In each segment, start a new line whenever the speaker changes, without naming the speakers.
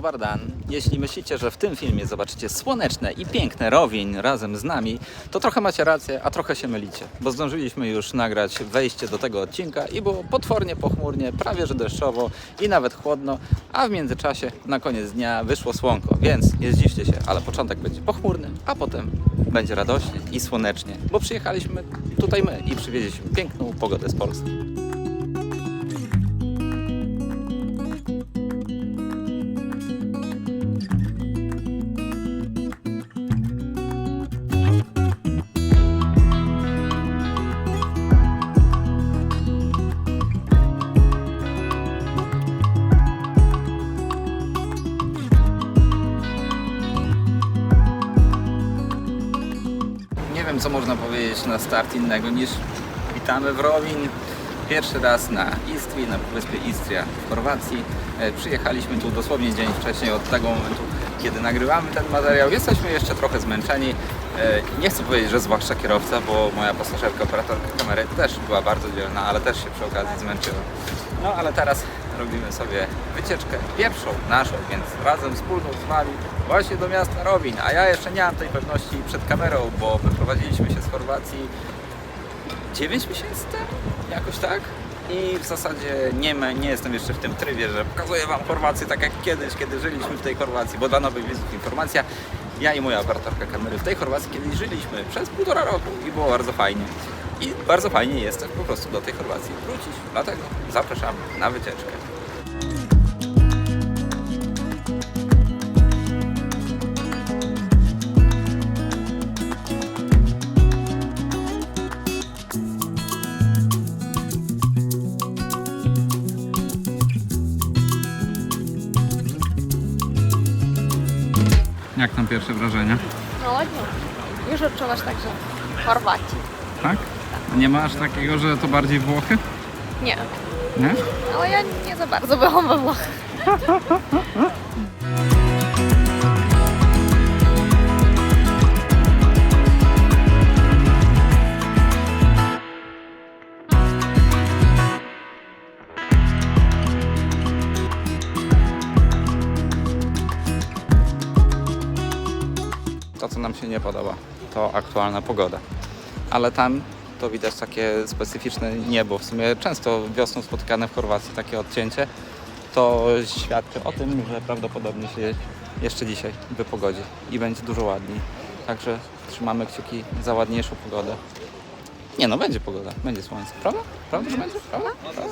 Bardan. Jeśli myślicie, że w tym filmie zobaczycie słoneczne i piękne Rowień razem z nami, to trochę macie rację, a trochę się mylicie, bo zdążyliśmy już nagrać wejście do tego odcinka i było potwornie pochmurnie, prawie że deszczowo i nawet chłodno, a w międzyczasie na koniec dnia wyszło słonko, więc nie zdziwcie się, ale początek będzie pochmurny, a potem będzie radośnie i słonecznie, bo przyjechaliśmy tutaj my i przywieźliśmy piękną pogodę z Polski. Co można powiedzieć na start innego niż witamy w Rowin. Pierwszy raz na Istrii, na wyspie Istria w Chorwacji. E, Przyjechaliśmy tu dosłownie dzień wcześniej od tego momentu, kiedy nagrywamy ten materiał. Jesteśmy jeszcze trochę zmęczeni. E, Nie chcę powiedzieć, że zwłaszcza kierowca, bo moja pasażerka, operatorka kamery też była bardzo dzielna, ale też się przy okazji zmęczyła. No ale teraz robimy sobie wycieczkę pierwszą naszą, więc razem wspólną z Wami właśnie do miasta Rowin. A ja jeszcze nie mam tej pewności przed kamerą, bo wyprowadziliśmy się z Chorwacji 9 miesięcy temu, jakoś tak. I w zasadzie nie, nie jestem jeszcze w tym trybie, że pokazuję Wam Chorwację tak jak kiedyś, kiedy żyliśmy w tej Chorwacji, bo dla nowych widzów informacja, ja i moja operatorka kamery w tej Chorwacji kiedyś żyliśmy przez półtora roku i było bardzo fajnie. I bardzo fajnie jest też po prostu do tej Chorwacji wrócić, dlatego zapraszam na wycieczkę. Jak tam pierwsze wrażenia?
No ładnie. Już odczuwasz także Chorwacji.
Tak? Nie masz takiego, że to bardziej Włochy?
Nie,
Nie?
ale ja nie za bardzo byłam we Włochach.
się nie podoba, to aktualna pogoda. Ale tam to widać takie specyficzne niebo. W sumie często wiosną spotykane w Chorwacji takie odcięcie. To świadczy o tym, że prawdopodobnie się jeszcze dzisiaj wypogodzi i będzie dużo ładniej. Także trzymamy kciuki za ładniejszą pogodę. Nie no, będzie pogoda, będzie słońce. Prawda? Prawda, że będzie? Prawda? Prawda?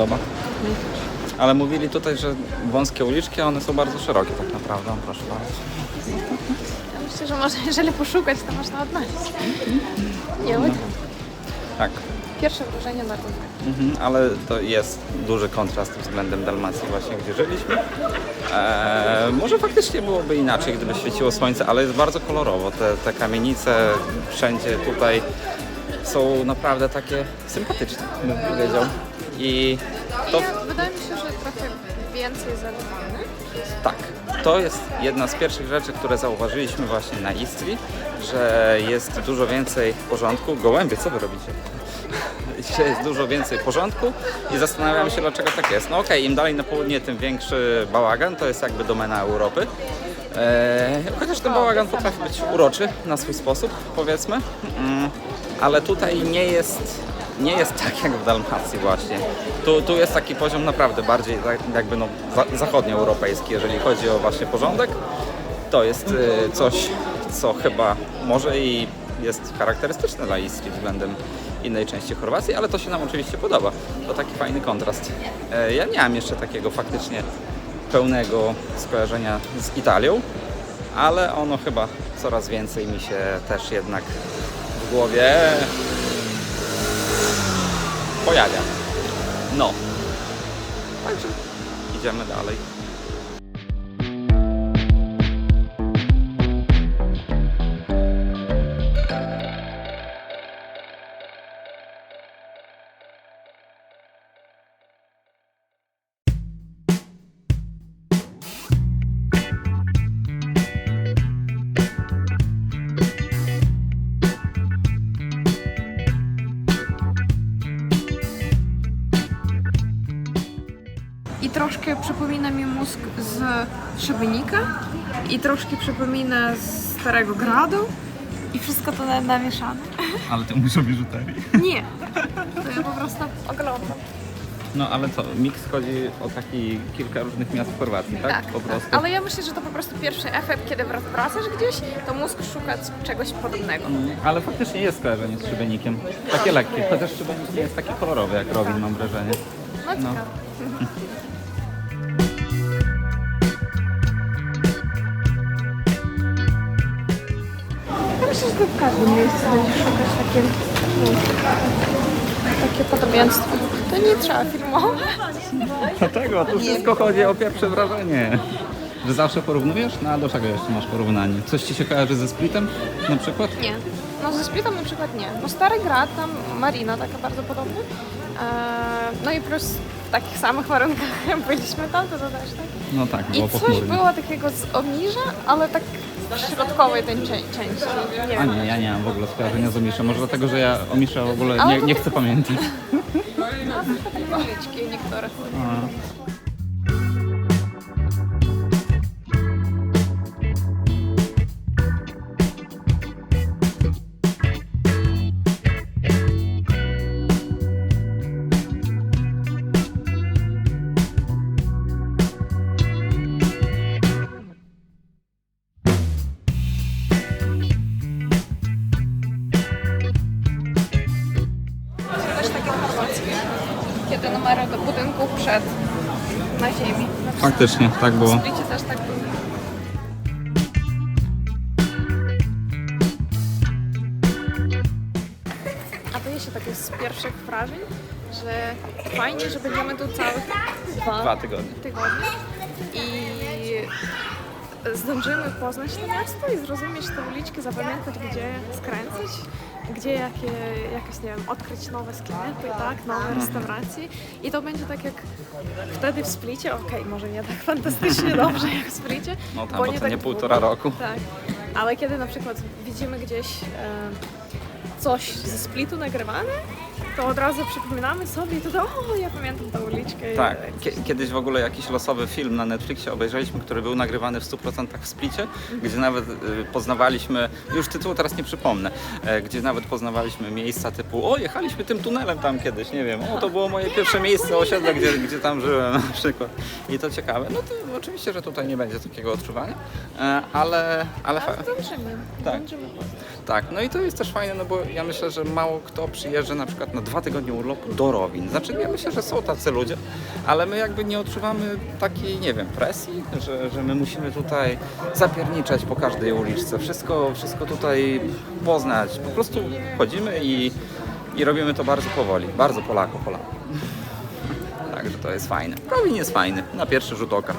Podoba. Ale mówili tutaj, że wąskie uliczki, a one są bardzo szerokie tak naprawdę. Proszę bardzo.
Ja myślę, że może jeżeli poszukać, to można odnaleźć. Nie, ładnie.
Tak.
Pierwsze wrażenie bardzo dobre.
Mhm, ale to jest duży kontrast względem Dalmacji właśnie, gdzie żyliśmy. Eee, może faktycznie byłoby inaczej, gdyby świeciło słońce, ale jest bardzo kolorowo. Te, te kamienice wszędzie tutaj są naprawdę takie sympatyczne, bym powiedział. I to,
wydaje mi się, że trochę więcej zalewany.
Tak, to jest jedna z pierwszych rzeczy, które zauważyliśmy właśnie na Istrii, że jest dużo więcej porządku. Gołębie, co wy robicie? Że jest dużo więcej porządku i zastanawiamy się, dlaczego tak jest. No okej, im dalej na południe, tym większy bałagan, to jest jakby domena Europy. Eee, chociaż ten bałagan potrafi być uroczy na swój sposób, powiedzmy. Mm, ale tutaj nie jest, nie jest tak jak w Dalmacji właśnie. Tu, tu jest taki poziom naprawdę bardziej za- jakby no, za, zachodnioeuropejski, jeżeli chodzi o właśnie porządek. To jest y, coś, co chyba może i jest charakterystyczne dla Istrii względem innej części Chorwacji, ale to się nam oczywiście podoba. To taki fajny kontrast. E, Ja nie mam jeszcze takiego faktycznie pełnego skojarzenia z Italią, ale ono chyba coraz więcej mi się też jednak w głowie pojawia. No. Także idziemy dalej.
Troszkę przypomina mi mózg z Szabenika i troszkę przypomina z Starego Gradu i wszystko to na- namieszane.
Ale ty mówisz o biżuterii.
Nie, to ja po prostu oglądam.
No ale co, miks chodzi o taki kilka różnych miast w Chorwacji, tak?
Tak,
po
tak.
prostu.
Ale ja myślę, że to po prostu pierwszy efekt, kiedy wrac- wracasz gdzieś, to mózg szuka c- czegoś podobnego.
Mm, Ale faktycznie jest skojarzenie z szybenikiem. Takie lekkie, chociaż szybenik nie jest taki kolorowy jak Robin, mam wrażenie.
No
No.
ciekawe. myślę, że w każdym miejscu będziesz szukać takie, takie podobieństwo. To nie trzeba filmować.
Dlatego, tu wszystko chodzi o pierwsze wrażenie. Że zawsze porównujesz? No a do czego jeszcze masz porównanie? Coś ci się kojarzy ze Splitem na przykład?
Nie. No ze Splitem na przykład nie. Bo Stary Grad, tam marina taka bardzo podobna. Eee, no i plus w takich samych warunkach jak byliśmy tam, to też tak.
No tak,
I
było
coś
pochmurnie.
było takiego z Omniża, ale tak środkowej tej części. Nie
A
wiem.
nie, ja nie mam w ogóle skojarzenia z Omiszem. Może dlatego, że ja Omisza w ogóle nie, nie
tak-
chcę pamiętać.
No, to takie maliczki niektóre.
A.
Kiedy numery do budynków przed na ziemi.
Faktycznie, tak
W
było.
Splicie też tak było. A to jeszcze takie z pierwszych wrażeń, że fajnie, że będziemy tu całych dwa,
Dwa tygodnie.
tygodnie i zdążymy poznać to miasto i zrozumieć te uliczki, zapamiętać gdzie skręcać, gdzie jakie, jakieś, nie wiem, odkryć nowe sklepy, tak, nowe restauracje i to będzie tak jak wtedy w Splicie, okej, może nie tak fantastycznie dobrze jak w Splicie,
No tam, bo to
tak
nie
długo.
półtora roku.
Tak, ale kiedy na przykład widzimy gdzieś e, coś ze Splitu nagrywane, to od razu przypominamy sobie i to, o, ja pamiętam tę uliczkę. i-
Tak, Kie- kiedyś w ogóle jakiś losowy film na Netflixie obejrzeliśmy, który był nagrywany w 100% w Splicie, gdzie nawet y, poznawaliśmy, już tytułu teraz nie przypomnę, e, gdzie nawet poznawaliśmy miejsca typu, o jechaliśmy tym tunelem tam kiedyś, nie wiem, o to było moje pierwsze miejsce osiedle, gdzie, gdzie tam żyłem na przykład. I to ciekawe. No to oczywiście, że tutaj nie będzie takiego odczuwania, e, ale, ale fa-
Ale zdążymy,
Tak.
zdążymy
tak, no i to jest też fajne, no bo ja myślę, że mało kto przyjeżdża na przykład na dwa tygodnie urlopu do Rowin. Znaczy ja myślę, że są tacy ludzie, ale my jakby nie odczuwamy takiej, nie wiem, presji, że, że my musimy tutaj zapierniczać po każdej uliczce, wszystko, wszystko tutaj poznać. Po prostu chodzimy i, i robimy to bardzo powoli, bardzo Polako, Polako. Także to jest fajne. Rowin jest fajny, na pierwszy rzut oka.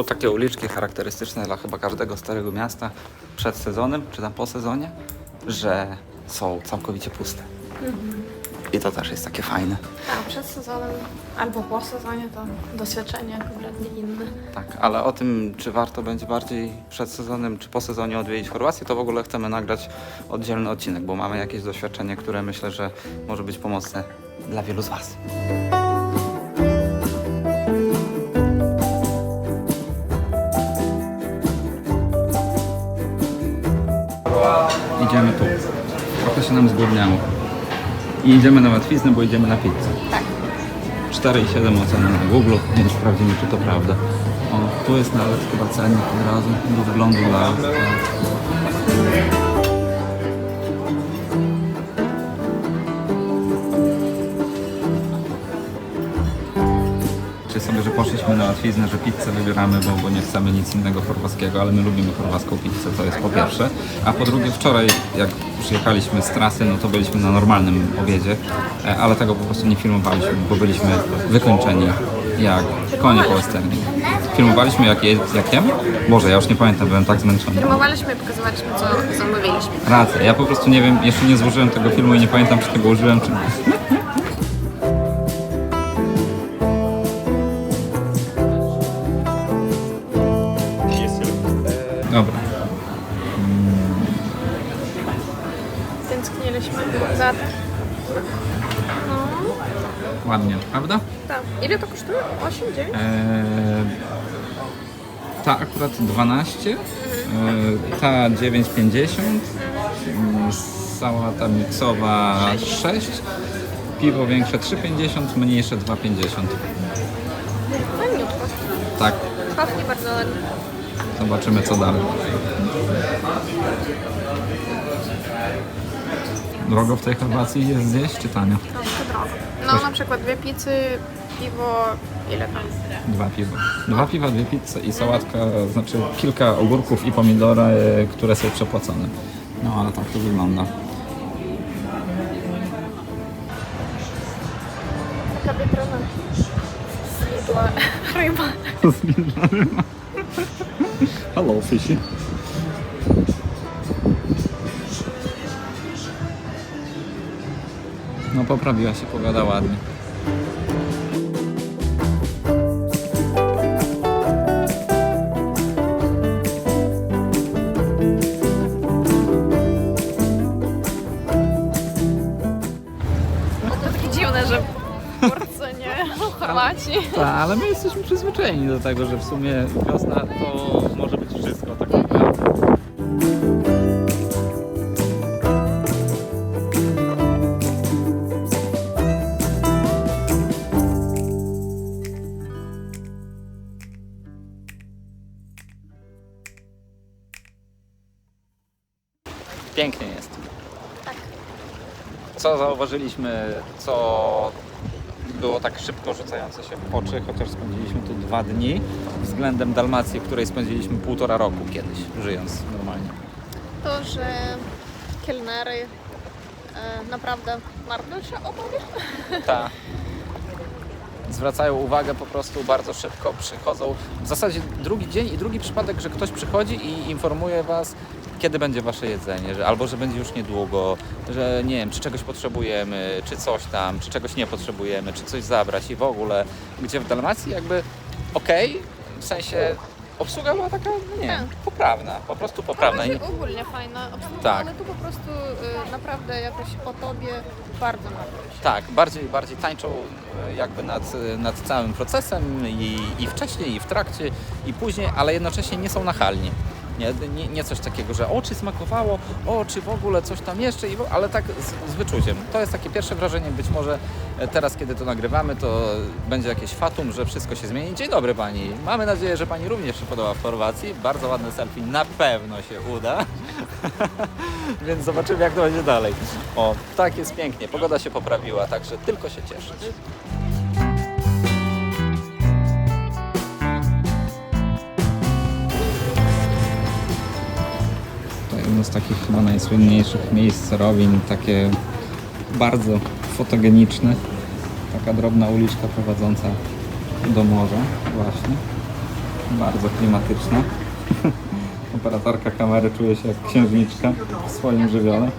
Są takie uliczki charakterystyczne dla chyba każdego starego miasta przed sezonem, czy tam po sezonie, że są całkowicie puste. I to też jest takie fajne.
Tak, przed sezonem albo po sezonie to doświadczenie kompletnie inne.
Tak, ale o tym, czy warto będzie bardziej przed sezonem, czy po sezonie odwiedzić Chorwację, to w ogóle chcemy nagrać oddzielny odcinek, bo mamy jakieś doświadczenie, które myślę, że może być pomocne dla wielu z Was. Nam zgłodniało. I idziemy na łatwiznę, bo idziemy na pizzę.
Tak.
4,7 oceny na Google, więc sprawdzimy, czy to prawda. O, tu jest nawet chyba cennik od razu do wyglądu dla... Czy poszliśmy na łatwiznę, że pizzę wybieramy, bo, bo nie chcemy nic innego chorwackiego, ale my lubimy chorwacką pizzę, to jest po pierwsze. A po drugie, wczoraj jak przyjechaliśmy z trasy, no to byliśmy na normalnym obiedzie, e, ale tego po prostu nie filmowaliśmy, bo byliśmy wykończeni jak konie po westernie. Filmowaliśmy jak, je, jak jem? Boże, ja już nie pamiętam, byłem tak zmęczony.
Filmowaliśmy i pokazywaliśmy, co zamówiliśmy.
Racja, ja po prostu nie wiem, jeszcze nie złożyłem tego filmu i nie pamiętam, czy tego użyłem, czy
Ile to kosztuje? 8, 9?
Eee, ta akurat 12, eee, ta 9,50, mm, sałata miksowa 6, piwo większe 3,50, mniejsze 2,50.
Fajniutko.
Tak,
Pachnie bardzo ładnie.
zobaczymy co dalej. Drogo w tej Chorwacji jest zjeść czy tanio?
Troszkę drogo. No na przykład dwie pizzy, piwo, ile tam?
Dwa piwa. Dwa piwa, dwie pizze i sałatka, znaczy kilka ogórków i pomidory, e, które są przepłacone. No ale tak to wygląda.
Taka wytrona. Zjadła ryba.
Hello, fishy. No poprawiła się pogoda ładnie. Ale my jesteśmy przyzwyczajeni do tego, że w sumie wiosna to może być wszystko tak naprawdę. Pięknie jest. Co zauważyliśmy, co było tak szybko rzucające się w oczy, chociaż spędziliśmy tu dwa dni, względem Dalmacji, w której spędziliśmy półtora roku kiedyś, żyjąc normalnie.
To, że kelnery e, naprawdę bardzo się opowie.
Ta. Zwracają uwagę po prostu bardzo szybko, przychodzą. W zasadzie drugi dzień i drugi przypadek, że ktoś przychodzi i informuje Was, kiedy będzie Wasze jedzenie, że, albo że będzie już niedługo, że nie wiem, czy czegoś potrzebujemy, czy coś tam, czy czegoś nie potrzebujemy, czy coś zabrać i w ogóle. Gdzie w Dalmacji jakby okej, w sensie obsługa była taka, no nie wiem,
Tak.
poprawna, po prostu poprawna. I-
ogólnie fajna obsługa,
Tak.
ale tu po prostu y, naprawdę jakoś o tobie bardzo mało.
Tak, bardziej, bardziej tańczą e, jakby nad, e, nad całym procesem i, i wcześniej, i w trakcie, i później, ale jednocześnie nie są nachalni. Nie, nie, nie coś takiego, że o, czy smakowało, o, czy w ogóle coś tam jeszcze, i ale tak z, z wyczuciem. To jest takie pierwsze wrażenie, być może e, teraz, kiedy to nagrywamy, to będzie jakieś fatum, że wszystko się zmieni. Dzień dobry Pani, mamy nadzieję, że Pani również się podoba w Chorwacji. Bardzo ładne selfie, na pewno się uda. Więc zobaczymy, jak to będzie dalej. O, tak jest pięknie. Pogoda się poprawiła, także tylko się cieszyć. Jedno z takich chyba najsłynniejszych miejsc Rowin, takie bardzo fotogeniczne. Taka drobna uliczka prowadząca do morza właśnie. Bardzo klimatyczna. Operatorka kamery czuje się jak księżniczka w swoim żywiole.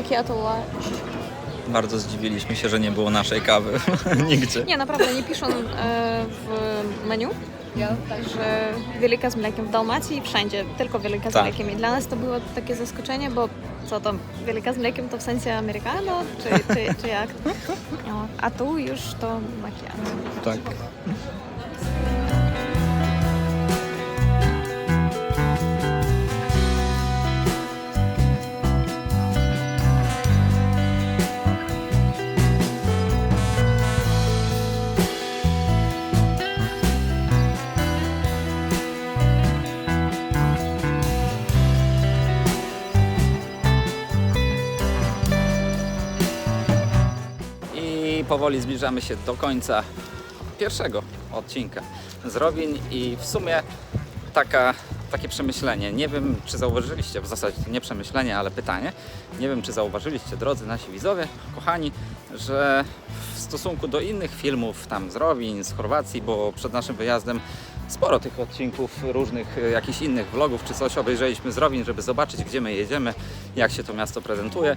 Macchiato light.
Bardzo zdziwiliśmy się, że nie było naszej kawy nigdzie.
Nie, naprawdę nie piszą e, w menu. Także wielka z mlekiem w Dalmacji wszędzie, tylko wielka z
Tak.
mlekiem. I dla nas to było takie zaskoczenie, bo co to, wielka z mlekiem to w sensie americano, czy, czy, czy jak? No, a tu już to macchiato.
Tak. Powoli zbliżamy się do końca pierwszego odcinka z Robin i w sumie taka, takie przemyślenie. Nie wiem, czy zauważyliście, w zasadzie to nie przemyślenie, ale pytanie. Nie wiem, czy zauważyliście, drodzy nasi widzowie, kochani, że w stosunku do innych filmów tam z Robin, z Chorwacji, bo przed naszym wyjazdem sporo tych odcinków różnych, e, jakichś innych vlogów czy coś obejrzeliśmy z Robin, żeby zobaczyć, gdzie my jedziemy, jak się to miasto prezentuje.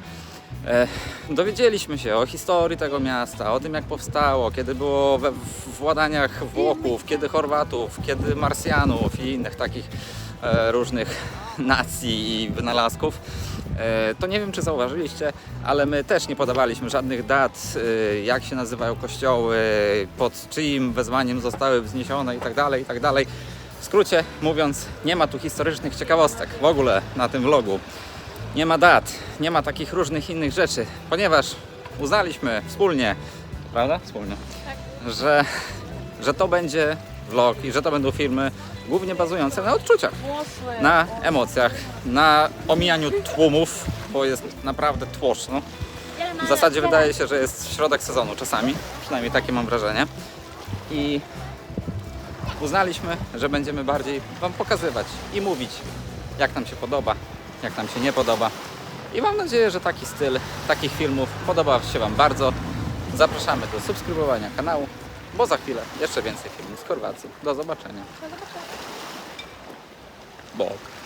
E, dowiedzieliśmy się o historii tego miasta, o tym jak powstało, kiedy było we w władaniach Włochów, kiedy Chorwatów, kiedy Marsjanów i innych takich e, różnych nacji i wynalazków. E, to nie wiem, czy zauważyliście, ale my też nie podawaliśmy żadnych dat, e, jak się nazywają kościoły, pod czyim wezwaniem zostały wzniesione i tak dalej, i tak. W skrócie mówiąc, nie ma tu historycznych ciekawostek w ogóle na tym vlogu nie ma dat, nie ma takich różnych innych rzeczy, ponieważ uznaliśmy wspólnie, prawda? Wspólnie, że, że to będzie vlog i że to będą filmy głównie bazujące na odczuciach, na emocjach, na omijaniu tłumów, bo jest naprawdę tłoczno. W zasadzie wydaje się, że jest środek sezonu czasami, przynajmniej takie mam wrażenie. I uznaliśmy, że będziemy bardziej Wam pokazywać i mówić, jak nam się podoba, jak nam się nie podoba. I mam nadzieję, że taki styl takich filmów podoba się Wam bardzo. Zapraszamy do subskrybowania kanału, bo za chwilę jeszcze więcej filmów z Chorwacji. Do zobaczenia. Bok.